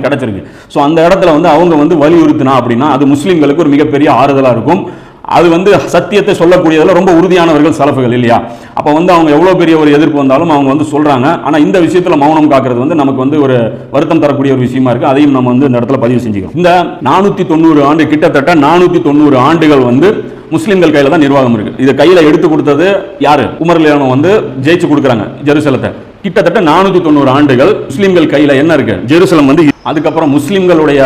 அவங்களுக்கு கிடைச்சிருக்கு. ஸோ அந்த இடத்துல வந்து அவங்க வந்து வலியுறுத்தினா அப்படின்னா அது முஸ்லீம்களுக்கு ஒரு மிகப்பெரிய ஆறுதலாக இருக்கும். அது வந்து சத்தியத்தை சொல்லக்கூடியதில் ரொம்ப உறுதியானவர்கள் சலப்புகள் இல்லையா? அப்போ வந்து அவங்க எவ்வளோ பெரிய ஒரு எதிர்ப்பு வந்தாலும் அவங்க வந்து சொல்கிறாங்க ஆனால் இந்த விஷயத்தில் மௌனம் காக்கிறது வந்து நமக்கு வந்து ஒரு வருத்தம் தரக்கூடிய ஒரு விஷயமா இருக்குது அதையும் நம்ம வந்து இந்த இடத்துல பதிவு செஞ்சுக்கிறோம். இந்த நானூற்றி தொண்ணூறு ஆண்டு கிட்டத்தட்ட நானூற்றி தொண்ணூறு ஆண்டுகள் வந்து முஸ்லீம்கள் கையில் தான் நிர்வாகம் இருக்கு. இதை கையில் எடுத்து கொடுத்தது யாரு? உமர்லியானம் வந்து ஜெயிச்சு கொடுக்குறாங்க ஜெருசலத்தை. கிட்டத்தட்ட நானூற்றி தொண்ணூறு ஆண்டுகள் முஸ்லீம்கள் கையில் என்ன இருக்கு? ஜெருசலம் வந்து அதுக்கப்புறம் முஸ்லீம்களுடைய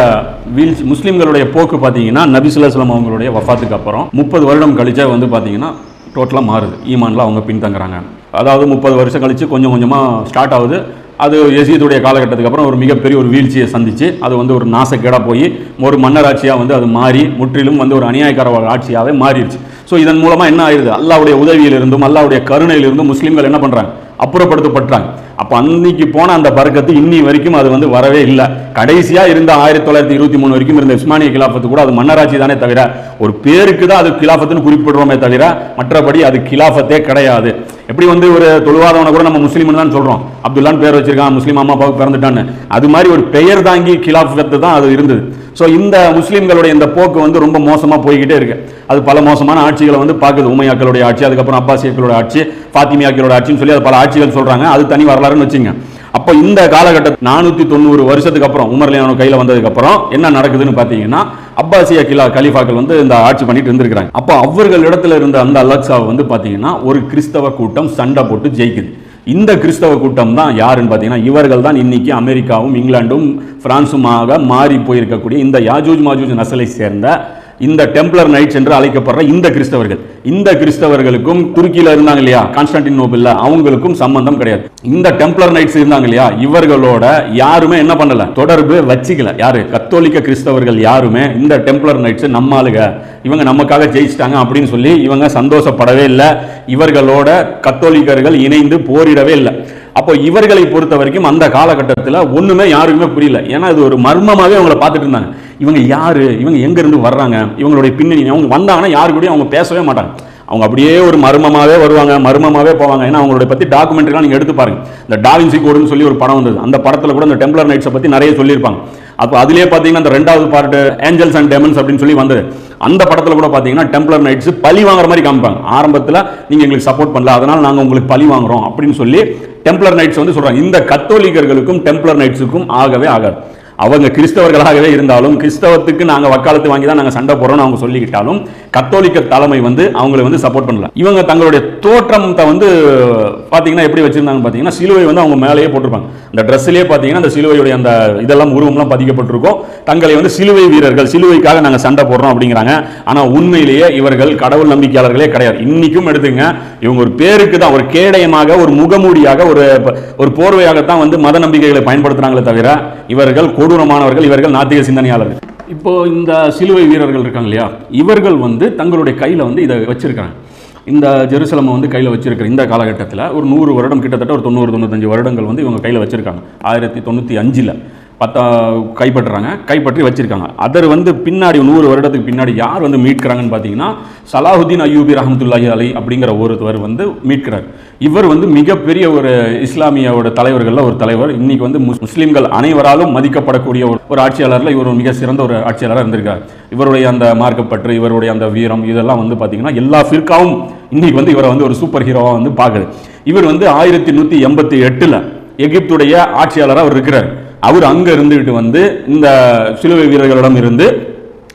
வீழ்ச்சி முஸ்லீம்களுடைய போக்கு பார்த்தீங்கன்னா நபிசுல்லாஸ்லாம் அவங்களுடைய வஃத்துக்கு அப்புறம் முப்பது வருடம் கழிச்சா வந்து பார்த்தீங்கன்னா டோட்டலாக மாறுது. ஈமான்ல அவங்க பின்தங்குறாங்க. அதாவது முப்பது வருஷம் கழிச்சு கொஞ்சம் கொஞ்சமாக ஸ்டார்ட் ஆகுது. அது எசியத்துடைய காலகட்டத்துக்கு அப்புறம் ஒரு மிகப்பெரிய ஒரு வீழ்ச்சியை சந்திச்சு அது வந்து ஒரு நாசக்கேடாக போய் ஒரு மன்னராட்சியாக வந்து அது மாறி முற்றிலும் வந்து ஒரு அநியாயக்கார ஆட்சியாகவே மாறிடுச்சு. ஸோ இதன் மூலமாக என்ன ஆயிடுது? அல்லாவுடைய உதவியிலிருந்தும் அல்லாவுடைய கருணையிலிருந்தும் முஸ்லீம்கள் என்ன பண்ணுறாங்க அப்புறப்படுத்தப்பட்டாங்க அப்போ அன்னைக்கு போன அந்த பறக்கத்து இன்னி வரைக்கும் அது வந்து வரவே இல்லை. கடைசியாக இருந்த ஆயிரத்தி தொள்ளாயிரத்தி இருபத்தி மூணு வரைக்கும் இருந்த இஸ்மானிய கிலாஃபத்து கூட அது மன்னராட்சி தானே தவிர ஒரு பேருக்கு தான் அது கிலாஃபத்துன்னு குறிப்பிடுறோமே தவிர மற்றபடி அது கிலாஃபத்தே கிடையாது. எப்படி வந்து ஒரு தொழுவாதவனை கூட நம்ம முஸ்லீம்னு தான் சொல்கிறோம் அப்துல்லான்னு பேர் வச்சிருக்கான் முஸ்லீம் அம்மா அப்பாவுக்கு பிறந்துட்டான்னு. அது மாதிரி ஒரு பெயர் தாங்கி கிலாஃபத்து தான் அது இருந்தது. ஸோ இந்த முஸ்லீம்களுடைய இந்த போக்கு வந்து ரொம்ப மோசமாக போய்கிட்டே இருக்கு. அது பல மோசமான ஆட்சிகளை வந்து பார்க்குது. உமையாக்களுடைய ஆட்சி அதுக்கப்புறம் அப்பாசியாக்களோட ஆட்சி பாத்திமியாக்களோட ஆட்சின்னு சொல்லி அது பல ஆட்சிகள் சொல்கிறாங்க அது தனி வரலாறுன்னு வச்சுங்க. அப்போ இந்த காலகட்டத்தில் நானூற்றி தொண்ணூறு வருஷத்துக்கு அப்புறம் உமர்லியானோ கையில் வந்ததுக்கப்புறம் என்ன நடக்குதுன்னு பார்த்தீங்கன்னா அப்பாசியா கிலா கலிஃபாக்கள் வந்து இந்த ஆட்சி பண்ணிட்டு இருந்திருக்கிறாங்க. அப்போ அவர்கள் இடத்துல இருந்த அந்த அலக்ஸாவை வந்து பார்த்தீங்கன்னா ஒரு கிறிஸ்தவ கூட்டம் சண்டை போட்டு ஜெயிக்குது. இந்த கிறிஸ்தவ கூட்டம் தான் யாருன்னு பார்த்தீங்கன்னா இவர்கள் தான் இன்னைக்கு அமெரிக்காவும் இங்கிலாண்டும் பிரான்சுமாக மாறி போயிருக்கக்கூடிய இந்த யாஜூஜ் மாஜூஜ் நசலை சேர்ந்த இந்த டெம்ப்ளர் நைட்ஸ் என்று அழைக்கப்படுற இந்த கிறிஸ்தவர்கள். இந்த கிறிஸ்தவர்களுக்கும் துருக்கியில் இருந்தாங்க இல்லையா? கான்ஸ்டன்டின் நோபில்ல அவங்களுக்கும் சம்பந்தம் கிடையாது. இந்த டெம்ப்ளர் நைட்ஸ் இருந்தாங்க இல்லையா? இவர்களோட யாருமே என்ன பண்ணல? தொடர்பு வச்சுக்கல. யாரு? கத்தோலிக்க கிறிஸ்தவர்கள் யாருமே இந்த டெம்ப்ளர் நைட்ஸ் நம்ம ஆளுக. இவங்க நமக்காக ஜெயிச்சிட்டாங்க அப்படின்னு சொல்லி இவங்க சந்தோஷப்படவே இல்லை. இவர்களோட கத்தோலிக்கர்கள் இணைந்து போரிடவே இல்லை. அப்போ இவர்களை பொறுத்த வரைக்கும் அந்த காலகட்டத்தில் ஒன்றுமே யாருக்குமே புரியல. ஏன்னா இது ஒரு மர்மமாகவே அவங்கள பார்த்துட்டு இருந்தாங்க. இவங்க யார்? இவங்க எங்கேருந்து வர்றாங்க? இவங்களுடைய பின்னணி அவங்க வந்தாங்கன்னா யாரு கூடயும் அவங்க பேசவே மாட்டாங்க. அவங்க அப்படியே ஒரு மர்மமாகவே வருவாங்க மர்மமாகவே போவாங்க. ஏன்னா அவங்களோட பற்றி டாக்குமெண்ட்ரிலாம் நீங்கள் எடுத்து பாருங்க. இந்த டாவின்சி கோடுன்னு சொல்லி ஒரு படம் வந்தது. அந்த படத்தில் கூட இந்த டெம்ப்ளர் நைட்ஸை பற்றி நிறைய சொல்லியிருப்பாங்க. அப்போ அதுலேயே பார்த்தீங்கன்னா அந்த ரெண்டாவது பார்ட் ஏஞ்சல்ஸ் அண்ட் டெமன்ஸ் அப்படின்னு சொல்லி வந்தது அந்த படத்தில் கூட பார்த்தீங்கன்னா டெம்ப்ளர் நைட்ஸ் பழி வாங்குற மாதிரி காமிப்பாங்க. ஆரம்பத்தில் நீங்கள் எங்களுக்கு சப்போர்ட் பண்ணல அதனால் நாங்கள் உங்களுக்கு பழி வாங்குறோம் அப்படின்னு சொல்லி டெம்ப்ளர் நைட்ஸ் வந்து சொல்கிறாங்க இந்த கத்தோலிக்கர்களுக்கும் டெம்ப்ளர் நைட்ஸுக்கும் ஆகவே ஆகாது. அவங்க கிறிஸ்தவர்களாகவே இருந்தாலும் கிறிஸ்தவத்துக்கு நாங்கள் வக்காலத்து வாங்கி தான் நாங்கள் சண்டை போடுறோம்னு அவங்க சொல்லிக்கிட்டாலும் கத்தோலிக்க தலைமை வந்து அவங்களை வந்து சப்போர்ட் பண்ணல. இவங்க தங்களுடைய தோற்றத்தை வந்து பார்த்தீங்கன்னா எப்படி வச்சிருந்தாங்கன்னு பார்த்தீங்கன்னா சிலுவை வந்து அவங்க மேலேயே போட்டிருப்பாங்க. இந்த ட்ரெஸ்லேயே பார்த்தீங்கன்னா அந்த சிலுவையுடைய அந்த இதெல்லாம் உருவம்லாம் பதிக்கப்பட்டிருக்கும். தங்களை வந்து சிலுவை வீரர்கள் சிலுவைக்காக நாங்கள் சண்டை போடுறோம் அப்படிங்கிறாங்க. ஆனால் உண்மையிலேயே இவர்கள் கடவுள் நம்பிக்கையாளர்களே கிடையாது. இன்னைக்கும் எடுத்துங்க இவங்க ஒரு பேருக்கு தான் ஒரு கேடயமாக ஒரு முகமூடியாக ஒரு ஒரு போர்வையாகத்தான் வந்து மத நம்பிக்கைகளை பயன்படுத்துறாங்களே தவிர இவர்கள் கொடூரமானவர்கள் இவர்கள் நாத்திக சிந்தனையாளர்கள். இப்போ இந்த சிலுவை வீரர்கள் இருக்காங்க இல்லையா? இவர்கள் வந்து தங்களுடைய கையில் வந்து இதை வச்சிருக்காங்க இந்த ஜெருசலமை வந்து கையில் வச்சிருக்கிற இந்த காலகட்டத்தில் ஒரு நூறு வருடம் கிட்டத்தட்ட ஒரு தொண்ணூறு தொண்ணூத்தஞ்சு வருடங்கள் வந்து இவங்க கையில் வச்சிருக்காங்க. ஆயிரத்தி தொண்ணூற்றி அஞ்சில். பத்தா கைப்பற்றுறாங்க. கைப்பற்றி வச்சுருக்காங்க. அதர் வந்து பின்னாடி நூறு வருடத்துக்கு பின்னாடி யார் வந்து மீட்கிறாங்கன்னு பார்த்தீங்கன்னா சலாஹுதீன் அய்யூபி ரஹமத்துல்லாஹி அலி அப்படிங்கிற ஒருத்தவர் வந்து மீட்கிறார். இவர் வந்து மிகப்பெரிய ஒரு இஸ்லாமியோட தலைவர்களில் ஒரு தலைவர். இன்னைக்கு வந்து முஸ்லீம்கள் அனைவராலும் மதிக்கப்படக்கூடிய ஒரு ஒரு ஆட்சியாளரில் இவர் மிக சிறந்த ஒரு ஆட்சியாளராக இருந்திருக்கார். இவருடைய அந்த மார்க்கப்பற்று இவருடைய அந்த வீரம் இதெல்லாம் வந்து பார்த்தீங்கன்னா எல்லா ஃபிர்காவும் இன்னைக்கு வந்து இவரை வந்து ஒரு சூப்பர் ஹீரோவாக வந்து பார்க்குது. இவர் வந்து ஆயிரத்தி நூற்றி எண்பத்தி எட்டில் எகிப்துடைய ஆட்சியாளராக அவர் இருக்கிறார். அவர் அங்க இருந்துகிட்டு வந்து இந்த சிலுவை வீரர்களிடம் இருந்து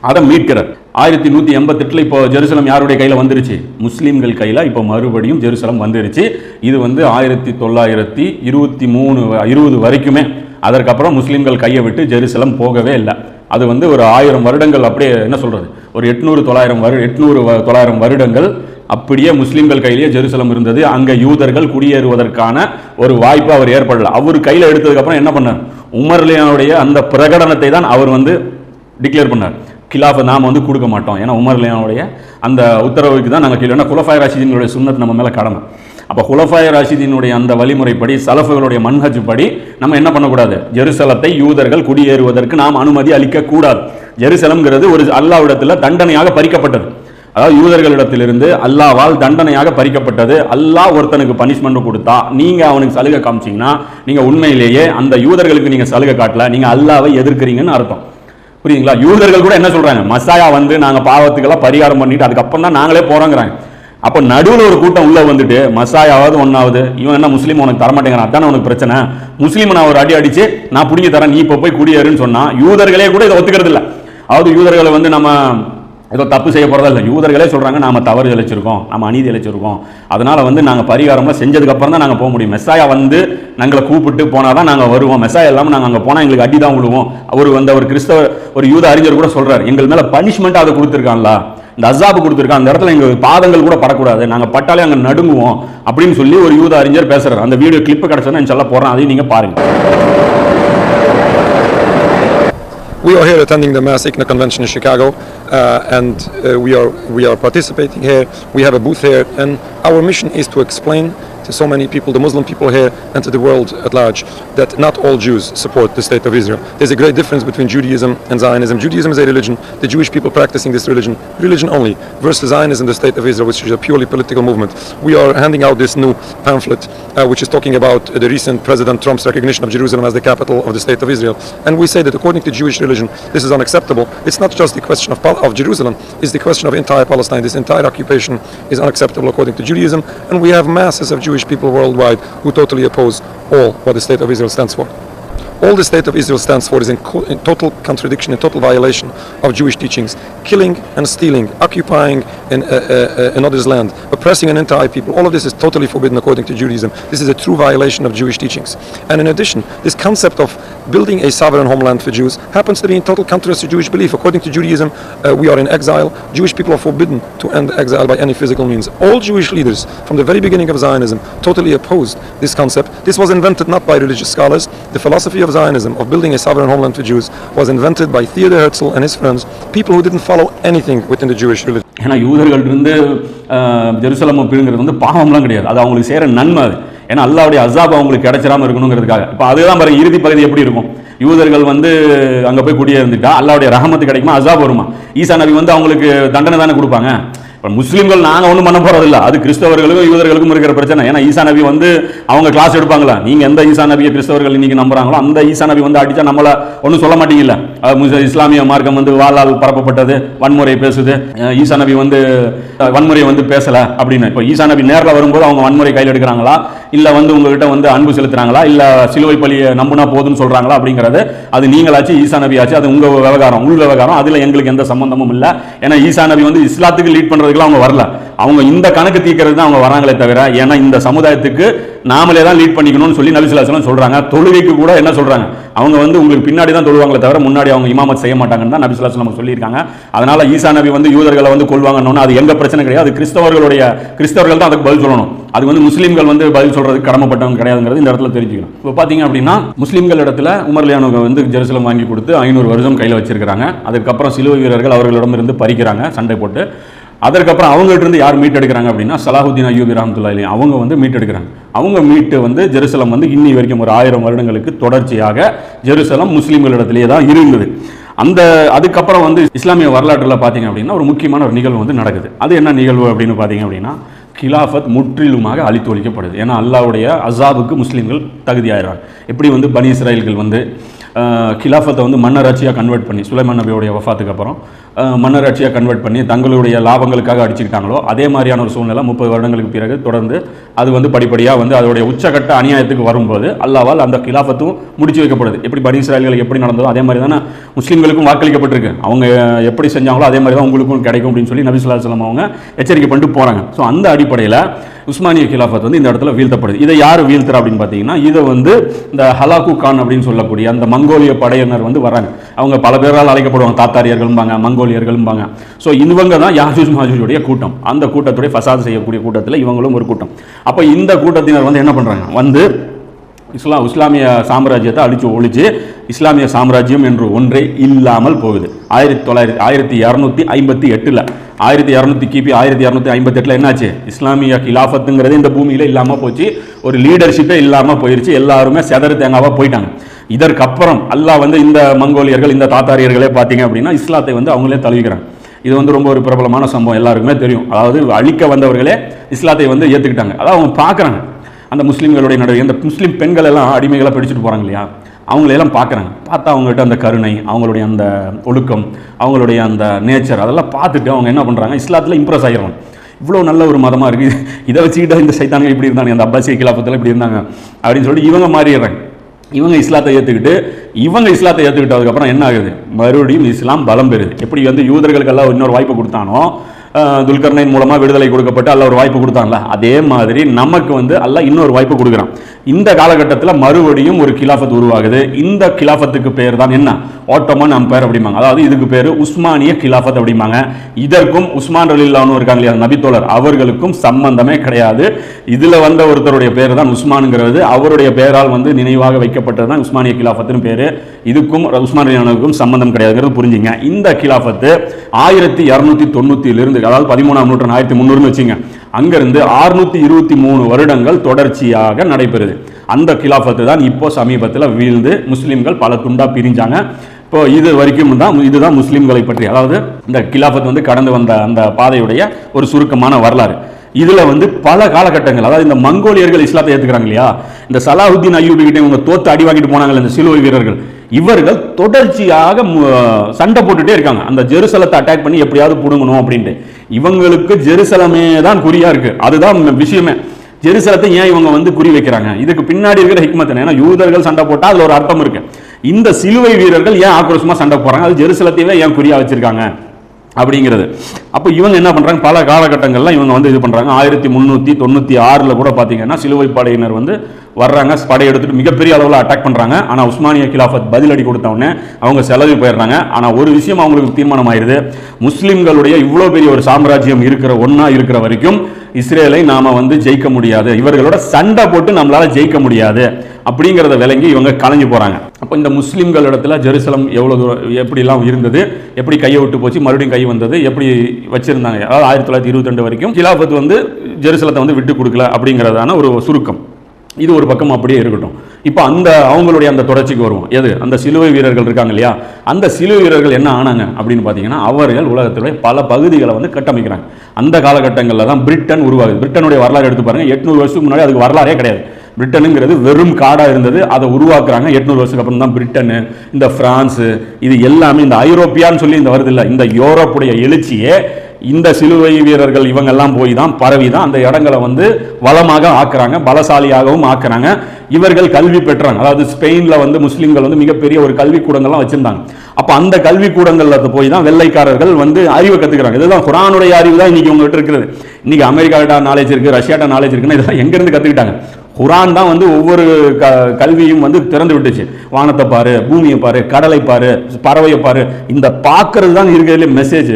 அதை மீட்கிறார். ஆயிரத்தி நூத்தி எண்பத்தெட்டுல இப்போ ஜெருசலம் யாருடைய கையில வந்துருச்சு? முஸ்லீம்கள் கையில இப்போ மறுபடியும் ஜெருசலம் வந்துருச்சு. இது வந்து ஆயிரத்தி தொள்ளாயிரத்தி இருபத்தி மூணு இருபது வரைக்குமே. அதற்கப்புறம் முஸ்லீம்கள் கையை விட்டு ஜெருசலம் போகவே இல்லை. அது வந்து ஒரு ஆயிரம் வருடங்கள் அப்படியே என்ன சொல்றது? ஒரு எட்நூறு தொள்ளாயிரம் வரு எட்நூறு தொள்ளாயிரம் வருடங்கள் அப்படியே முஸ்லீம்கள் கையிலேயே ஜெருசலம் இருந்தது. அங்கே யூதர்கள் குடியேறுவதற்கான ஒரு வாய்ப்பு அவர் ஏற்படல. அவர் கையில் எடுத்ததுக்கப்புறம் என்ன பண்ணார்? உமர்லியானுடைய அந்த பிரகடனத்தை தான் அவர் வந்து டிக்ளேர் பண்ணார். கிலாஃபை நாம் வந்து கொடுக்க மாட்டோம். ஏன்னா உமர்லியானுடைய அந்த உத்தரவுக்கு தான் நாங்கள் கீழே ஏன்னா குலஃபாய் ராஷிதினுடைய சுண்ணத் நம்ம மேலே கடமை. அப்போ குலஃபாய் ராஷிதினுடைய அந்த வழிமுறைப்படி சலஃபுகளுடைய மன்ஹஜ் படி நம்ம என்ன பண்ணக்கூடாது? ஜெருசலத்தை யூதர்கள் குடியேறுவதற்கு நாம் அனுமதி அளிக்கக்கூடாது. ஜெருசலம்ங்கிறது ஒரு அல்லாவிடத்தில் தண்டனையாக பறிக்கப்பட்டது. அதாவது யூதர்களிடத்திலிருந்து அல்லாவால் தண்டனையாக பறிக்கப்பட்டது. அல்லாஹ் ஒருத்தனுக்கு பனிஷ்மெண்ட் கொடுத்தா நீங்கள் அவனுக்கு சலுகை காமிச்சீங்கன்னா நீங்கள் உண்மையிலேயே அந்த யூதர்களுக்கு நீங்கள் சலுகை காட்டல நீங்கள் அல்லாவை எதிர்க்கிறீங்கன்னு அர்த்தம். புரியுங்களா யூதர்கள் கூட என்ன சொல்கிறாங்க மசாயா வந்து நாங்கள் பாவத்துக்கெல்லாம் பரிகாரம் பண்ணிட்டு அதுக்கப்புறம் தான் நாங்களே போகிறோங்கிறாங்க அப்போ நடுவில் ஒரு கூட்டம் உள்ளே வந்துட்டு மசாயாவது ஒன்றாவது இவன் என்ன முஸ்லீம் உனக்கு தரமாட்டேங்கிறான் அதான் உனக்கு பிரச்சனை? முஸ்லீம் நான் ஒரு அடி அடிச்சு நான் பிடிங்கி தரேன் நீ இப்போ போய் குடியேறுன்னு சொன்னால் யூதர்களே கூட இதை ஒத்துக்கிறது இல்லை அதாவது யூதர்களை வந்து நம்ம ஏதோ தப்பு செய்ய போகிறதா இல்லை. யூதர்களே சொல்கிறாங்க நாம் தவறு இழைச்சிருக்கோம் நம்ம அநீதி இழைச்சிருக்கோம் அதனால் வந்து நாங்கள் பரிகாரம்லாம் செஞ்சதுக்கப்புறம் தான் நாங்கள் போக முடியும். மெஸ்ஸாயா வந்து நாங்களை கூப்பிட்டு போனால் தான் நாங்கள் வருவோம். மெஸ்ஸாயா இல்லாமல் நாங்கள் அங்கே போனால் எங்களுக்கு அடி தான் விழுவோம் அவர் வந்து ஒரு கிறிஸ்தவ ஒரு யூத அறிஞர் கூட சொல்கிறார் எங்கள் மேலே பனிஷ்மெண்ட்டாக அதை கொடுத்துருக்காங்களா? இந்த அசாபு கொடுத்துருக்கான் அந்த இடத்துல எங்கள் பாதங்கள் கூட படக்கூடாது. நாங்கள் பட்டாலே அங்கே நடுங்குவோம். அப்படின்னு சொல்லி ஒரு யூத அறிஞர் பேசுகிறார் அந்த வீடியோ கிளிப் என் சொல்ல போகிறேன் அதையும் நீங்கள் பாருங்கள் We are here attending the Mass ICNA convention in Chicago, uh, and uh, we are we are participating here. We have a booth here, and our mission is to explain to so many people, the Muslim people here, and to the world at large, that not all Jews support the state of Israel. There's a great difference between Judaism and Zionism. Judaism is a religion. The Jewish people practicing this religion, religion only, versus Zionism, the state of Israel, which is a purely political movement. We are handing out this new pamphlet, uh, which is talking about the recent President Trump's recognition of Jerusalem as the capital of the state of Israel. And we say that according to Jewish religion, this is unacceptable. It's not just the question of, of Jerusalem, it's the question of entire Palestine. This entire occupation is unacceptable according to Judaism. And we have masses of Jewish people worldwide who totally oppose all what the state of Israel stands for. All the state of Israel stands for is in, co- in total contradiction, in total violation of Jewish teachings, killing and stealing, occupying in, uh, uh, uh, another's land, oppressing an entire people. All of this is totally forbidden according to Judaism. This is a true violation of Jewish teachings. And in addition, this concept of building a sovereign homeland for Jews happens to be in total contrast to Jewish belief. According to Judaism, uh, we are in exile. Jewish people are forbidden to end exile by any physical means. All Jewish leaders from the very beginning of Zionism totally opposed this concept. This was invented not by religious scholars. The philosophy of Zionism, of building a sovereign homeland for Jews, was invented by Theodor Herzl and his friends, people who didn't follow anything within the Jewish religion. ஏன்னா யூதர்கள் இருந்து Jerusalem பிரிங்கிறது வந்து பாவம்லாம் கிடையாது. அது அவங்களுக்கு செய்கிற நன்மை அது. ஏன்னா அல்லாவுடைய அசாப் அவங்களுக்கு கிடைச்சிடாம இருக்கணுங்கிறதுக்காக. இப்போ அதுதான் பாருங்க இறுதி பகுதி எப்படி இருக்கும்? யூதர்கள் வந்து அங்கே போய் குடியேறிந்துட்டா அல்லாவுடைய ரகமத்து கிடைக்குமா அசாப் வருமா? ஈசா நபி வந்து அவங்களுக்கு தண்டனை தானே கொடுப்பாங்க. இப்போ முஸ்லீம்கள் நாங்கள் ஒன்றும் பண்ண போறதில்ல. அது கிறிஸ்தவர்களுக்கும் யூதர்களுக்கும் இருக்கிற பிரச்சனை. ஏன்னா ஈசா நபி வந்து அவங்க கிளாஸ் எடுப்பாங்களா? நீங்க எந்த ஈசா நபியை கிறிஸ்தவர்கள் இன்னைக்கு நம்புறாங்களோ அந்த ஈசா நபி வந்து அடித்தா நம்மளை ஒன்றும் சொல்ல மாட்டீங்கல்ல? இஸ்லாமிய மார்க்கம் வந்து வாளால் பரப்பப்பட்டது வன்முறை பேசுது. ஈசா நபி வந்து வன்முறையை வந்து பேசல அப்படின்னு. இப்போ ஈசா நபி நேரில் வரும்போது அவங்க வன்முறை கையில் எடுக்கிறாங்களா? இல்ல வந்து உங்ககிட்ட வந்து அன்பு செலுத்துறாங்களா? இல்லை சிலுவை பலியை நம்புனா போதுன்னு சொல்றாங்களா அப்படிங்கிறது அது நீங்களாச்சு ஈசா நபியாச்சு அது உங்க விவகாரம் உள் விவகாரம் அதுல எங்களுக்கு எந்த சம்பந்தமும் இல்ல. ஏன்னா ஈசா நபி வந்து இஸ்லாத்துக்கு லீட் பண்றதுக்குலாம் அவங்க வரல. அவங்க இந்த கணக்கு தீர்க்கிறது தான் அவங்க வராங்களே தவிர ஏன்னா இந்த சமுதாயத்துக்கு நாமளே தான் லீட் பண்ணிக்கணும்னு சொல்லி நபிசுல்லாசலம் சொல்கிறாங்க தொழுகைக்கு கூட என்ன சொல்கிறாங்க அவங்க வந்து உங்களுக்கு பின்னாடி தான் தொழுவாங்களே தவிர முன்னாடி அவங்க இமாமத் செய்ய மாட்டாங்கன்னு தான் நபிசுல்லாசலம் சொல்லியிருக்காங்க. அதனால் ஈசா நபி வந்து யூதர்களை வந்து கொள்வாங்கன்னு அது எங்கள் பிரச்சனை கிடையாது. அது கிறிஸ்தவர்களுடைய கிறிஸ்தவர்கள் தான் அதுக்கு பதில் சொல்லணும். அது வந்து முஸ்லீம்கள் வந்து பதில் சொல்றதுக்கு கடமைப்பட்டவங்க கிடையாதுங்கிறது இந்த இடத்துல தெரிஞ்சுக்கணும். இப்போ பார்த்தீங்க அப்படின்னா முஸ்லீம்கள் இடத்துல உமர்லியானுக்கு வந்து ஜெருசலம் வாங்கி கொடுத்து ஐநூறு வருஷம் கையில் வச்சிருக்கிறாங்க. அதுக்கப்புறம் சிலுவை வீரர்கள் அவர்களிடமிருந்து பறிக்கிறாங்க சண்டை போட்டு. அதற்கப்புறம் அவங்ககிட்ட இருந்து யார் மீட்டெடுக்கிறாங்க அப்படின்னா சலாஹுதீன் அய்யூபி ரஹமத்துல்லா இல்லையா அவங்க வந்து மீட் எடுக்கிறாங்க. அவங்க மீட்டு வந்து ஜெருசலம் வந்து இன்னி வரைக்கும் ஒரு ஆயிரம் வருடங்களுக்கு தொடர்ச்சியாக ஜெருசலம் முஸ்லீம்களிடத்திலேயே தான் இருந்தது. அந்த அதுக்கப்புறம் வந்து இஸ்லாமிய வரலாற்றில் பார்த்தீங்க அப்படின்னா ஒரு முக்கியமான ஒரு நிகழ்வு வந்து நடக்குது. அது என்ன நிகழ்வு அப்படின்னு பார்த்தீங்க அப்படின்னா கிலாஃபத் முற்றிலுமாக அழித்து ஒழிக்கப்படுது. ஏன்னா அல்லாவுடைய அசாபுக்கு முஸ்லீம்கள் தகுதியாகிறாங்க எப்படி வந்து பனி இஸ்ராயல்கள் வந்து கிலாஃபத்தை வந்து மன்னராட்சியாக கன்வெர்ட் பண்ணி சுலைமான் நபியோடைய வஃபாத்துக்கு அப்புறம் மன்னராட்சியாக கன்வெர்ட் பண்ணி தங்களுடைய லாபங்களுக்காக அடிச்சுக்கிட்டாங்களோ அதே மாதிரியான ஒரு சூழ்நிலை முப்பது வருடங்களுக்கு பிறகு தொடர்ந்து அது வந்து படிப்படியாக வந்து அதோடைய உச்சகட்ட அநியாயத்துக்கு வரும்போது அல்லாவால் அந்த கிலாஃபத்தும் முடிச்சு வைக்கப்படுது. எப்படி பனி இஸ்ராயல்கள் எப்படி நடந்ததோ அதே மாதிரி தானே முஸ்லீம்களுக்கும் வாக்களிக்கப்பட்டிருக்கு. அவங்க எப்படி செஞ்சாங்களோ அதே மாதிரி தான் உங்களுக்கும் கிடைக்கும் அப்படின்னு சொல்லி நபி ஸல்லல்லாஹு அவங்க எச்சரிக்கை பண்ணிட்டு போகிறாங்க ஸோ அந்த அடிப்படையில் உஸ்மானிய கிலாஃபத் வந்து இந்த இடத்துல வீழ்த்தப்படுது. இதை யார் வீழ்த்துறா அப்படின்னு பார்த்தீங்கன்னா இதை வந்து இந்த ஹலாக்கு கான் அப்படின்னு சொல்லக்கூடிய அந்த மங்கோலிய படையினர் வந்து வராங்க. அவங்க பல பேரால் அழைக்கப்படுவாங்க. தாத்தாரியர்களும்பாங்க மங்கோலியர்களும்பாங்க. ஸோ இவங்க தான் யாசூஸ் மாஜூஜுடைய கூட்டம். அந்த கூட்டத்துடைய ஃபசாது செய்யக்கூடிய கூட்டத்தில் இவங்களும் ஒரு கூட்டம். அப்போ இந்த கூட்டத்தினர் வந்து என்ன பண்ணுறாங்க வந்து இஸ்லாம் இஸ்லாமிய சாம்ராஜ்யத்தை அழிச்சு ஒழிச்சு இஸ்லாமிய சாம்ராஜ்யம் என்று ஒன்றே இல்லாமல் போகுது. ஆயிரத்தி தொள்ளாயிரத்தி ஆயிரத்தி இரநூத்தி ஐம்பத்தி எட்டில். ஆயிரத்தி இரநூத்தி கிபி ஆயிரத்தி இரநூத்தி ஐம்பத்தி எட்டில் என்னாச்சு? இஸ்லாமிய கிலாஃபத்துங்கிறது இந்த பூமியில் இல்லாமல் போச்சு. ஒரு லீடர்ஷிப்பே இல்லாமல் போயிடுச்சு எல்லாருமே செதறு தேங்காவாக போயிட்டாங்க. இதற்கப்புறம் அல்லாஹ் வந்து இந்த மங்கோலியர்கள் இந்த தாத்தாரியர்களே பார்த்தீங்க அப்படின்னா இஸ்லாத்தை வந்து அவங்களே தழுவிக்கிறாங்க. இது வந்து ரொம்ப ஒரு பிரபலமான சம்பவம். எல்லாருக்குமே தெரியும். அதாவது அழிக்க வந்தவர்களே இஸ்லாத்தை வந்து ஏற்றுக்கிட்டாங்க அதாவது அவங்க பார்க்குறாங்க. அந்த முஸ்லீம்களுடைய நடுவே இந்த முஸ்லீம் பெண்கள் எல்லாம் அடிமைகளாக பிடிச்சிட்டு போகிறாங்க இல்லையா? அவங்களையெல்லாம் பார்க்குறாங்க. பார்த்தா அவங்ககிட்ட அந்த கருணை அவங்களுடைய அந்த ஒழுக்கம் அவங்களுடைய அந்த நேச்சர் அதெல்லாம் பார்த்துட்டு அவங்க என்ன பண்ணுறாங்க இஸ்லாத்தில் இம்ப்ரெஸ் ஆகிடுறாங்க இவ்வளோ நல்ல ஒரு மதமாக இருக்குது இதை வச்சுக்கிட்டா இந்த சைத்தானுங்க இப்படி இருந்தாங்க அந்த அப்பாசிய கிலாபத்தில் இப்படி இருந்தாங்க அப்படின்னு சொல்லிட்டு இவங்க மாறிடுறாங்க. இவங்க இஸ்லாத்தை ஏற்றுக்கிட்டு இவங்க இஸ்லாத்தை ஏற்றுக்கிட்டதுக்கப்புறம் என்ன ஆகுது? மறுபடியும் இஸ்லாம் பலம் பெறுது. எப்படி வந்து யூதர்களுக்கெல்லாம் இன்னொரு வாய்ப்பு கொடுத்தானோ துல்கர்னைன் மூலமாக விடுதலை கொடுக்கப்பட்டு அல்ல ஒரு வாய்ப்பு கொடுத்தாங்கல்ல அதே மாதிரி நமக்கு வந்து அல்ல இன்னொரு வாய்ப்பு கொடுக்குறான். இந்த காலகட்டத்தில் மறுபடியும் ஒரு கிலாஃபத் உருவாகுது. இந்த கிலாஃபத்துக்கு பேர் தான் என்ன? ஆட்டோமன் அம்பையர் அப்படிம்பாங்க. அதாவது இதுக்கு பேர் உஸ்மானிய கிலாஃபத் அப்படிம்பாங்க. இதற்கும் உஸ்மான் ரலில்லான்னு இருக்காங்க இல்லையா நபித்தோழர் அவர்களுக்கும் சம்பந்தமே கிடையாது. இதில் வந்த ஒருத்தருடைய பேர் தான் உஸ்மானுங்கிறது. அவருடைய பெயரால் வந்து நினைவாக வைக்கப்பட்டது தான் உஸ்மானிய கிலாஃபத்துன்னு பேர். இதுக்கும் உஸ்மான் ரலில்லானுக்கும் சம்பந்தம் கிடையாதுங்கிறது புரிஞ்சுங்க. இந்த கிலாஃபத்து ஆயிரத்தி இரநூத்தி தொண்ணூத்திலிருந்து அதாவது பதிமூணாம் நூற்றாண்டு ஆயிரத்தி முந்நூறுன்னு வச்சுங்க. அங்கிருந்து ஆறுநூத்தி இருபத்தி மூணு வருடங்கள் தொடர்ச்சியாக நடைபெறுது. அந்த கிலாஃபத்து தான் இப்போ சமீபத்தில் வீழ்ந்து முஸ்லிம்கள் பல துண்டா பிரிஞ்சாங்க. இப்போ இது வரைக்கும் தான் இதுதான் முஸ்லிம்களை பற்றி. அதாவது இந்த கிலாஃபத் வந்து கடந்து வந்த அந்த பாதையுடைய ஒரு சுருக்கமான வரலாறு. இதுல வந்து பல காலகட்டங்கள் அதாவது இந்த மங்கோலியர்கள் இஸ்லாத்தை ஏத்துக்கிறாங்க இல்லையா? இந்த சலாஹுத்தீன் அய்யூபி இவங்க தோத்து அடி வாங்கிட்டு போனாங்க இந்த சிலுவை வீரர்கள். இவர்கள் தொடர்ச்சியாக மு- சண்டை போட்டுட்டே இருக்காங்க. அந்த ஜெருசலத்தை அட்டாக் பண்ணி எப்படியாவது புடுங்கணும் அப்படின்ட்டு. இவங்களுக்கு ஜெருசலமே தான் குறியா இருக்கு. அதுதான் விஷயமே. ஜெருசலத்தை ஏன் இவங்க வந்து குறி வைக்கிறாங்க? இதுக்கு பின்னாடி இருக்கிற ஹிக்மத் ஏன்னா யூதர்கள் சண்டை போட்டால் அதுல ஒரு அர்த்தம் இருக்கு. இந்த சிலுவை வீரர்கள் ஏன் ஆக்ரோஷமா சண்டை போறாங்க அது ஜெருசலத்தையே ஏன் குறியா வச்சிருக்காங்க? அப்படிங்கிறது. அப்போ இவங்க என்ன பண்ணுறாங்க பல காலகட்டங்களில் இவங்க வந்து இது பண்ணுறாங்க ஆயிரத்தி முந்நூற்றி தொண்ணூற்றி ஆறில் கூட பார்த்தீங்கன்னா சிலுவை படையினர் வந்து வர்றாங்க. படை எடுத்துட்டு மிகப்பெரிய அளவில் அட்டாக் பண்ணுறாங்க ஆனால் உஸ்மானிய கிலாஃபத் பதிலடி கொடுத்தவொடனே அவங்க செலவு போயிடுறாங்க. ஆனால் ஒரு விஷயம் அவங்களுக்கு தீர்மானம் ஆயிடுது முஸ்லீம்களுடைய இவ்வளோ பெரிய ஒரு சாம்ராஜ்யம் இருக்கிற ஒன்றா இருக்கிற வரைக்கும் இஸ்ரேலை நாம் வந்து ஜெயிக்க முடியாது. இவர்களோட சண்டை போட்டு நம்மளால் ஜெயிக்க முடியாது. அப்படிங்கிறத விளங்கி இவங்க கலைஞ்சு போகிறாங்க அப்போ இந்த முஸ்லீம்கள் இடத்துல ஜெருசலம் எவ்வளோ தூரம் எப்படிலாம் இருந்தது எப்படி கையை விட்டு போச்சு மறுபடியும் கை வந்தது எப்படி வச்சிருந்தாங்க? அதாவது ஆயிரத்தி தொள்ளாயிரத்தி இருபத்தி ரெண்டு வரைக்கும் கிலாபத் வந்து ஜெருசலத்தை வந்து விட்டு கொடுக்கல அப்படிங்கிறதான ஒரு சுருக்கம். இது ஒரு பக்கம் அப்படியே இருக்கட்டும். இப்போ அந்த அவங்களுடைய அந்த தொடர்ச்சிக்கு வருவோம். எது? அந்த சிலுவை வீரர்கள் இருக்காங்க இல்லையா? அந்த சிலுவை வீரர்கள் என்ன ஆனாங்க அப்படின்னு பார்த்தீங்கன்னா அவர்கள் உலகத்துடைய பல பகுதிகளை வந்து கட்டமைக்கிறாங்க. அந்த காலகட்டங்களில் தான் பிரிட்டன் உருவாகுது. பிரிட்டனுடைய வரலாறு எடுத்து பாருங்கள் எட்நூறு வருஷத்துக்கு முன்னாடி அதுக்கு வரலாறே கிடையாது. பிரிட்டனுங்கிறது வெறும் காடாக இருந்தது. அதை உருவாக்குறாங்க. எட்நூறு வருஷத்துக்கு அப்புறம் தான் பிரிட்டனு இந்த ஃப்ரான்ஸு இது எல்லாமே இந்த ஐரோப்பியான்னு சொல்லி இந்த வருது இல்லை இந்த யூரோப்புடைய எழுச்சியே இந்த சிலுவை வீரர்கள் இவங்கெல்லாம் போய் தான் பரவி தான் அந்த இடங்களை வந்து வளமாக ஆக்குறாங்க பலசாலியாகவும் ஆக்குறாங்க. இவர்கள் கல்வி பெற்றாங்க. அதாவது ஸ்பெயினில் வந்து முஸ்லீம்கள் வந்து மிகப்பெரிய ஒரு கல்விக்கூடங்கள்லாம் வச்சுருந்தாங்க. அப்போ அந்த கல்விக்கூடங்களில் போய் தான் வெள்ளைக்காரர்கள் வந்து அறிவை கற்றுக்கிறாங்க இதுதான் குரானுடைய அறிவு தான் இன்றைக்கி உங்கள்கிட்ட இருக்கிறது. இன்றைக்கி அமெரிக்காட்ட நாலேஜ் இருக்குது ரஷ்யாட்ட நாலேஜ் இருக்குன்னா இதெல்லாம் எங்கேருந்து கற்றுக்கிட்டாங்க குரான் தான் வந்து ஒவ்வொரு க கல்வியும் வந்து திறந்து விட்டுச்சு. வானத்தை பாரு பூமியை பாரு கடலை பாரு பறவையை பாரு. இந்த பார்க்கறது தான் இருக்கிறதுல மெசேஜ்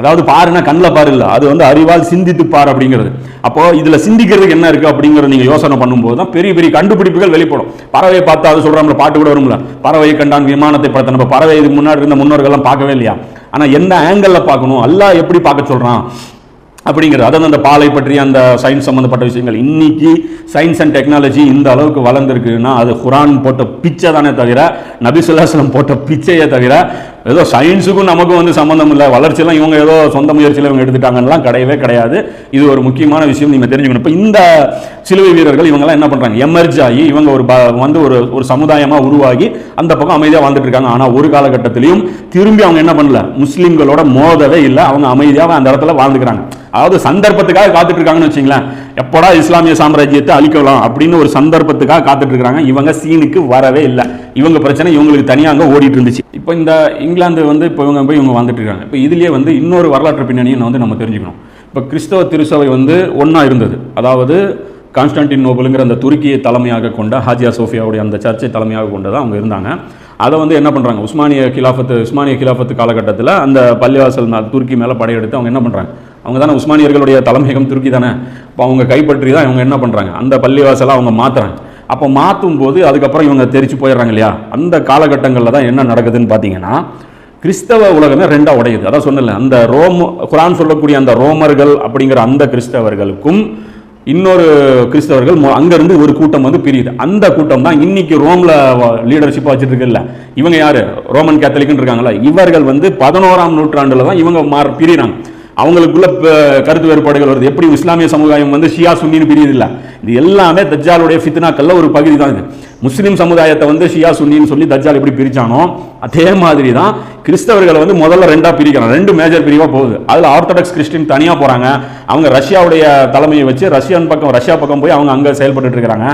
அதாவது பாருன்னா கண்ணில் பாரு இல்லை அது வந்து அறிவால் சிந்தித்து பார் அப்படிங்கிறது. அப்போ இதில் சிந்திக்கிறதுக்கு என்ன இருக்குது அப்படிங்கிறத நீங்கள் யோசனை பண்ணும்போது தான் பெரிய பெரிய கண்டுபிடிப்புகள் வெளிப்படும். பறவையை பார்த்தா அது சொல்றாங்களா பாட்டு கூட வரும்ல. பறவையை கண்டான் விமானத்தை பார்த்த நம்ம பறவை இதுக்கு முன்னாடி இருந்த முன்னோர்கள்லாம் பார்க்கவே இல்லையா? ஆனால் எந்த ஆங்கிளில் பார்க்கணும்? எல்லாம் எப்படி பார்க்க சொல்கிறான் அப்படிங்கிறது. அதாவது அந்த பாலை பற்றிய அந்த சயின்ஸ் சம்மந்தப்பட்ட விஷயங்கள். இன்னைக்கு சயின்ஸ் அண்ட் டெக்னாலஜி இந்த அளவுக்கு வளர்ந்துருக்குன்னா அது குரான் போட்ட பிச்சை தானே தவிர நபிசுல்லாஸ்லம் போட்ட பிச்சையே தவிர ஏதோ சயின்ஸுக்கும் நமக்கும் வந்து சம்மந்தம் இல்லை. வளர்ச்சியெல்லாம் இவங்க ஏதோ சொந்த முயற்சியில் இவங்க எடுத்துட்டாங்கலாம் கிடையவே கிடையாது. இது ஒரு முக்கியமான விஷயம் நீங்கள் தெரிஞ்சுக்கணும். இப்போ இந்த சிலுவை வீரர்கள் இவங்கெல்லாம் என்ன பண்ணுறாங்க எமர்ஜ் ஆகி இவங்க ஒரு ப- வந்து ஒரு ஒரு சமுதாயமாக உருவாகி அந்த பக்கம் அமைதியாக வாழ்ந்துட்டு இருக்காங்க. ஆனால் ஒரு காலகட்டத்திலையும் திரும்பி அவங்க என்ன பண்ணல? முஸ்லீம்களோட மோதவே இல்லை. அவங்க அமைதியாக அந்த இடத்துல வாழ்ந்துக்கிறாங்க. அதாவது சந்தர்ப்பத்துக்காக காத்துட்டு இருக்காங்கன்னு வச்சுங்களேன். எப்படா இஸ்லாமிய சாம்ராஜ்யத்தை அழிக்கலாம் அப்படின்னு ஒரு சந்தர்ப்பத்துக்காக காத்துட்டு இருக்காங்க. இவங்க சீனுக்கு வரவே இல்லை. இவங்க பிரச்சனை இவங்களுக்கு தனியாக அங்கே ஓடிட்டு இருந்துச்சு. இப்போ இந்த இங்கிலாந்து வந்து இப்போ இவங்க போய் இவங்க வந்துட்டு இருக்காங்க. இப்போ இதுலேயே வந்து இன்னொரு வரலாற்று பின்னணியும் வந்து நம்ம தெரிஞ்சுக்கணும். இப்போ கிறிஸ்தவ திருச்சபை வந்து ஒன்றா இருந்தது. அதாவது கான்ஸ்டான்டின் நோபலுங்கிற அந்த துருக்கியை தலைமையாக கொண்ட ஹாஜியா சோஃபியாவுடைய அந்த சர்ச்சை தலைமையாக கொண்டதாக அவங்க இருந்தாங்க. அதை வந்து என்ன பண்ணுறாங்க உஸ்மானிய கிலாஃபத்து உஸ்மானிய கிலாஃபத்து காலகட்டத்தில் அந்த பள்ளிவாசல் மே- துருக்கி மேலே படையெடுத்து அவங்க என்ன பண்ணுறாங்க அவங்க தானே உஸ்மானியர்களுடைய தலைமையகம் துருக்கி தானே. இப்போ அவங்க கைப்பற்றி தான் இவங்க என்ன பண்ணுறாங்க அந்த பள்ளிவாசலை அவங்க மாற்றுறாங்க அப்போ மாற்றும் போது அதுக்கப்புறம் இவங்க தெரிச்சு போயிடுறாங்க இல்லையா? அந்த காலகட்டங்களில் தான் என்ன நடக்குதுன்னு பார்த்தீங்கன்னா கிறிஸ்தவ உலகமே ரெண்டாக உடையுது. அதான் சொன்னல அந்த ரோம் குரான் சொல்லக்கூடிய அந்த ரோமர்கள் அப்படிங்கிற அந்த கிறிஸ்தவர்களுக்கும் இன்னொரு கிறிஸ்தவர்கள் அங்கேருந்து ஒரு கூட்டம் வந்து பிரியுது. அந்த கூட்டம் தான் இன்னைக்கு ரோமில் லீடர்ஷிப் வச்சுட்டு இருக்குல்ல இவங்க யார்? ரோமன் கேத்தலிக்னு இருக்காங்களா இவர்கள் வந்து பதினோராம் நூற்றாண்டில் தான் இவங்க மாற பிரிகிறாங்க அவங்களுக்குள்ள கருத்து வேறுபாடுகள் வருது. எப்படி இஸ்லாமிய சமுதாயம் வந்து ஷியா சுன்னின்னு பிரியுது இது எல்லாமே தஜ்ஜாலுடைய ஃபித்னாக்கள்ல ஒரு பகுதி தான் இது. முஸ்லீம் சமுதாயத்தை வந்து ஷியா சுன்னின்னு சொல்லி தஜ்ஜால் எப்படி பிரிச்சானோ அதே மாதிரி தான் கிறிஸ்தவர்களை வந்து முதல்ல ரெண்டாக பிரிக்கிறான் ரெண்டு மேஜர் பிரிவாக போகுது. அதில் ஆர்த்தடாக்ஸ் கிறிஸ்டின் தனியாக போகிறாங்க அவங்க ரஷ்யாவுடைய தலைமையை வச்சு ரஷ்யன் பக்கம் ரஷ்யா பக்கம் போய் அவங்க அங்கே செயல்பட்டு இருக்கிறாங்க.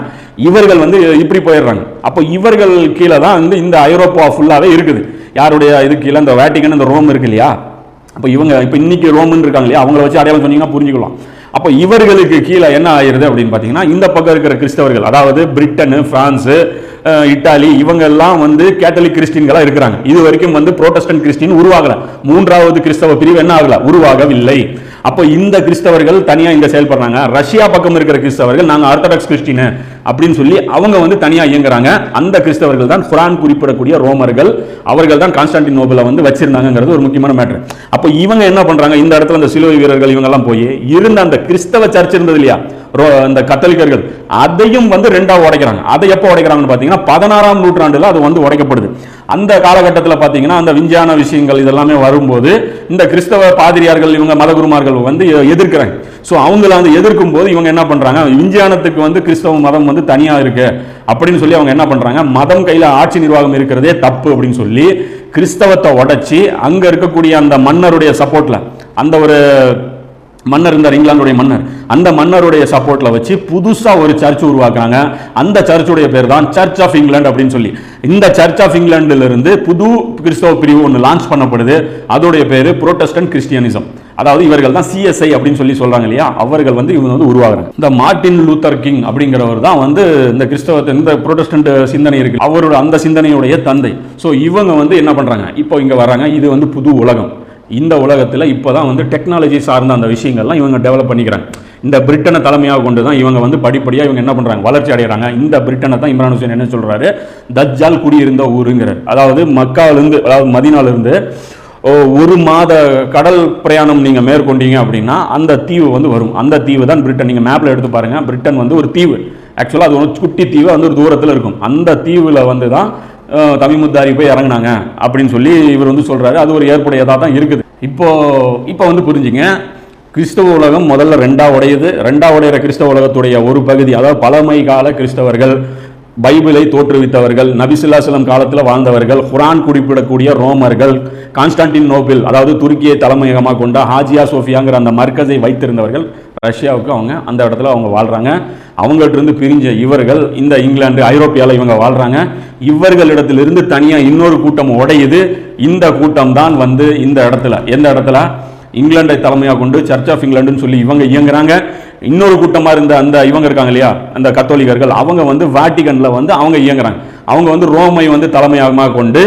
இவர்கள் வந்து இப்படி போயிடுறாங்க. அப்போ இவர்கள் கீழே தான் வந்து இந்த ஐரோப்பா ஃபுல்லாகவே இருக்குது. யாருடைய இது கீழே? இந்த வேட்டிக்கன் இந்த ரோம் இருக்கு இல்லையா? அப்போ இவங்க இப்போ இன்னைக்கு ரோமன் இருக்காங்க இல்லையா அவங்கள வச்சு அடையாளம் சொன்னீங்கன்னா புரிஞ்சுக்கலாம். அப்போ இவர்களுக்கு கீழே என்ன ஆயிருது அப்படின்னு பார்த்தீங்கன்னா இந்த பக்கம் இருக்கிற கிறிஸ்தவர்கள் அதாவது பிரிட்டனு பிரான்ஸு இட்டாலி இவங்க எல்லாம் வந்து கேத்தலிக் கிறிஸ்டின்களாக இருக்கிறாங்க. இது வரைக்கும் வந்து புரோட்டஸ்டன்ட் கிறிஸ்டின் உருவாகலை. மூன்றாவது கிறிஸ்தவ பிரிவு என்ன ஆகல? உருவாகவில்லை. அப்போ இந்த கிறிஸ்தவர்கள் தனியாக இங்கே செயல்படுறாங்க. ரஷ்யா பக்கம் இருக்கிற கிறிஸ்தவர்கள் நாங்கள் ஆர்த்தடாக்ஸ் கிறிஸ்டின் அப்படின்னு சொல்லி அவங்க வந்து தனியாக இயங்குறாங்க. அந்த கிறிஸ்தவர்கள் தான் குரான் குறிப்பிடக்கூடிய ரோமர்கள். அவர்கள் தான் கான்ஸ்டான்டின் நோபலை வந்து வச்சிருந்தாங்கிறது ஒரு முக்கியமான மேட்டர் அப்போ இவங்க என்ன பண்ணுறாங்க இந்த இடத்துல அந்த சிலுவை வீரர்கள் இவங்கெல்லாம் போய் இருந்த அந்த கிறிஸ்தவ சர்ச் இருந்தது இல்லையா? ரோ- இந்த கத்தலிக்கர்கள். அதையும் வந்து ரெண்டாக உடைக்கிறாங்க. அதை எப்போ உடைக்கிறாங்கன்னு பார்த்தீங்கன்னா பதினாறாம் நூற்றாண்டில் அது வந்து உடைக்கப்படுது. அந்த காலகட்டத்தில் பார்த்தீங்கன்னா அந்த விஞ்ஞான விஷயங்கள் இதெல்லாமே வரும்போது இந்த கிறிஸ்தவ பாதிரியார்கள் இவங்க மதகுருமார்கள் வந்து எ- எதிர்க்கிறாங்க. ஸோ அவங்கள வந்து எதிர்க்கும் போது இவங்க என்ன பண்ணுறாங்க விஞ்ஞானத்துக்கு வந்து கிறிஸ்தவ மதம் வந்து தனியாக இருக்கு. அப்படின்னு சொல்லி அவங்க என்ன பண்ணுறாங்க மதம் கையில் ஆட்சி நிர்வாகம் இருக்கிறதே தப்பு அப்படின்னு சொல்லி கிறிஸ்தவத்தை உடைச்சி அங்கே இருக்கக்கூடிய அந்த மன்னருடைய சப்போர்ட்டில் அந்த ஒரு மன்னர் இருந்தார் இங்கிலாந்துடைய மன்னர். அந்த மன்னருடைய சப்போர்ட்ல வச்சு புதுசாக ஒரு சர்ச் உருவாக்குறாங்க அந்த சர்ச்சுடைய பேர் தான் சர்ச் ஆஃப் இங்கிலாந்து அப்படின்னு சொல்லி. இந்த சர்ச் ஆஃப் இங்கிலாந்துலேருந்து புது கிறிஸ்தவ பிரிவு ஒன்று லான்ச் பண்ணப்படுது. அதோடைய பேரு புரோட்டஸ்டன்ட் கிறிஸ்டியனிசம் அதாவது இவர்கள் தான் சிஎஸ்ஐ அப்படின்னு சொல்லி சொல்றாங்க இல்லையா? அவர்கள் வந்து இவங்க வந்து உருவாகுறாங்க. இந்த மார்ட்டின் லூத்தர் கிங் அப்படிங்கிறவர் தான் வந்து இந்த கிறிஸ்தவத்தை இந்த புரோட்டஸ்டன்ட் சிந்தனை இருக்கு. அவரோட அந்த சிந்தனையுடைய தந்தை. ஸோ இவங்க வந்து என்ன பண்றாங்க? இப்போ இங்க வராங்க இது வந்து புது உலகம். இந்த உலகத்தில் இப்போ தான் வந்து டெக்னாலஜி சார்ந்த அந்த விஷயங்கள்லாம் இவங்க டெவலப் பண்ணிக்கிறாங்க. இந்த பிரிட்டனை தலைமையாக கொண்டு தான் இவங்க வந்து படிப்படியாக இவங்க என்ன பண்ணுறாங்க வளர்ச்சி அடைகிறாங்க இந்த பிரிட்டனை தான் இம்ரான் ஹுசேன் என்ன சொல்கிறாரு தஜ்ஜால் குடியிருந்த ஊருங்கிறார். அதாவது மக்காவிலிருந்து அதாவது மதினாலிருந்து ஓ, ஒரு மாத கடல் பிரயாணம் நீங்கள் மேற்கொண்டீங்க அப்படின்னா அந்த தீவு வந்து வரும். அந்த தீவு தான் பிரிட்டன். நீங்கள் மேப்பில் எடுத்து பாருங்கள் பிரிட்டன் வந்து ஒரு தீவு. ஆக்சுவலாக அது ஒரு குட்டி தீவு வந்து ஒரு தூரத்தில் இருக்கும். அந்த தீவில் வந்து தான் அஹ், தமிழ்முத்தாரி போய் இறங்குனாங்க அப்படின்னு சொல்லி இவர் வந்து சொல்கிறாரு அது ஒரு ஏற்புடையதாக தான் இருக்குது. இப்போ இப்போ வந்து புரிஞ்சுங்க. கிறிஸ்தவ உலகம் முதல்ல ரெண்டா உடையது. ரெண்டா உடையிற கிறிஸ்தவ உலகத்துடைய ஒரு பகுதி அதாவது பழமை கால கிறிஸ்தவர்கள் பைபிளை தோற்றுவித்தவர்கள் நபிசுல்லாசலம் காலத்தில் வாழ்ந்தவர்கள் குரான் குறிப்பிடக்கூடிய ரோமர்கள் கான்ஸ்டான்டின் நோபில் அதாவது துருக்கியை தலைமையகமாக கொண்ட ஹாஜியா சோஃபியாங்கிற அந்த மர்க்கஸை வைத்திருந்தவர்கள் ரஷ்யாவுக்கு அவங்க அந்த இடத்துல அவங்க வாழ்கிறாங்க அவங்கள்ட்ட இருந்து பிரிஞ்ச இவர்கள் இந்த இங்கிலாந்து ஐரோப்பியாவில் இவங்க வாழ்கிறாங்க இவர்களிடத்திலிருந்து தனியாக இன்னொரு கூட்டம் உடையுது. இந்த கூட்டம் தான் வந்து இந்த இடத்துல. எந்த இடத்துல? இங்கிலாண்டை தலைமையாக கொண்டு சர்ச் ஆஃப் இங்கிலாண்டுன்னு சொல்லி இவங்க இயங்குறாங்க. இன்னொரு கூட்டமாக இருந்த அந்த இவங்க இருக்காங்க இல்லையா? அந்த கத்தோலிகர்கள் அவங்க வந்து வாட்டிகனில் வந்து அவங்க இயங்குறாங்க. அவங்க வந்து ரோமை வந்து தலைமையாக கொண்டு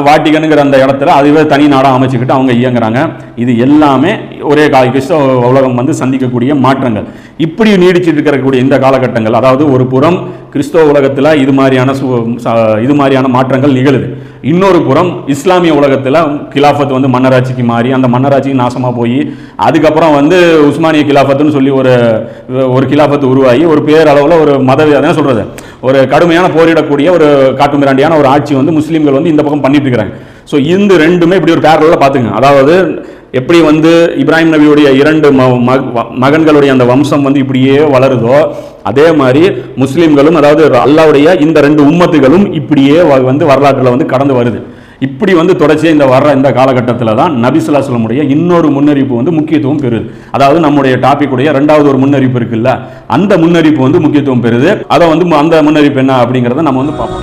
வாட்டிகனுங்கிற அந்த இடத்துல அதுவே தனி நாடாக அமைச்சுக்கிட்டு அவங்க இயங்குறாங்க. இது எல்லாமே ஒரே கால கிறிஸ்தவ உலகம் வந்து சந்திக்கக்கூடிய மாற்றங்கள். இப்படி நீடிச்சுட்டு இருக்கக்கூடிய இந்த காலகட்டங்கள் அதாவது ஒரு புறம் கிறிஸ்தவ உலகத்தில் இது மாதிரியான சு- இது மாதிரியான மாற்றங்கள் நிகழுது. இன்னொரு புறம் இஸ்லாமிய உலகத்தில் கிலாஃபத் வந்து மன்னராட்சிக்கு மாறி அந்த மன்னராட்சிக்கு நாசமாக போய் அதுக்கப்புறம் வந்து உஸ்மானிய கிலாஃபத்துன்னு சொல்லி ஒரு ஒரு கிலாஃபத் உருவாகி ஒரு பேரளவில் ஒரு மத என்ன சொல்கிறது ஒரு கடுமையான போரிடக்கூடிய ஒரு காட்டுமிராண்டியான ஒரு ஆட்சி வந்து முஸ்லீம்கள் வந்து இந்த பக்கம் பண்ணிட்டு இருக்கிறாங்க. ஸோ இந்த ரெண்டுமே இப்படி ஒரு பேரலில் பார்த்துங்க அதாவது எப்படி வந்து இப்ராஹிம் நபியுடைய இரண்டு ம- மகன்களுடைய அந்த வம்சம் வந்து இப்படியே வளருதோ அதே மாதிரி முஸ்லீம்களும் அதாவது அல்லாவுடைய இந்த ரெண்டு உம்மத்துகளும் இப்படியே வ- வந்து வரலாற்றில் வந்து கடந்து வருது. இப்படி வந்து தொடர்ச்சியாக இந்த வர்ற இந்த காலகட்டத்தில் தான் நபிசுல்லாஸ்லமுடைய இன்னொரு முன்னறிவிப்பு வந்து முக்கியத்துவம் பெறுது. அதாவது நம்முடைய டாபிக்குடைய ரெண்டாவது ஒரு முன்னறிவிப்பு இருக்குல்ல அந்த முன்னறிவிப்பு வந்து முக்கியத்துவம் பெறுது. அதை வந்து அந்த முன்னறிவிப்பு என்ன அப்படிங்கிறத நம்ம வந்து பார்ப்போம்.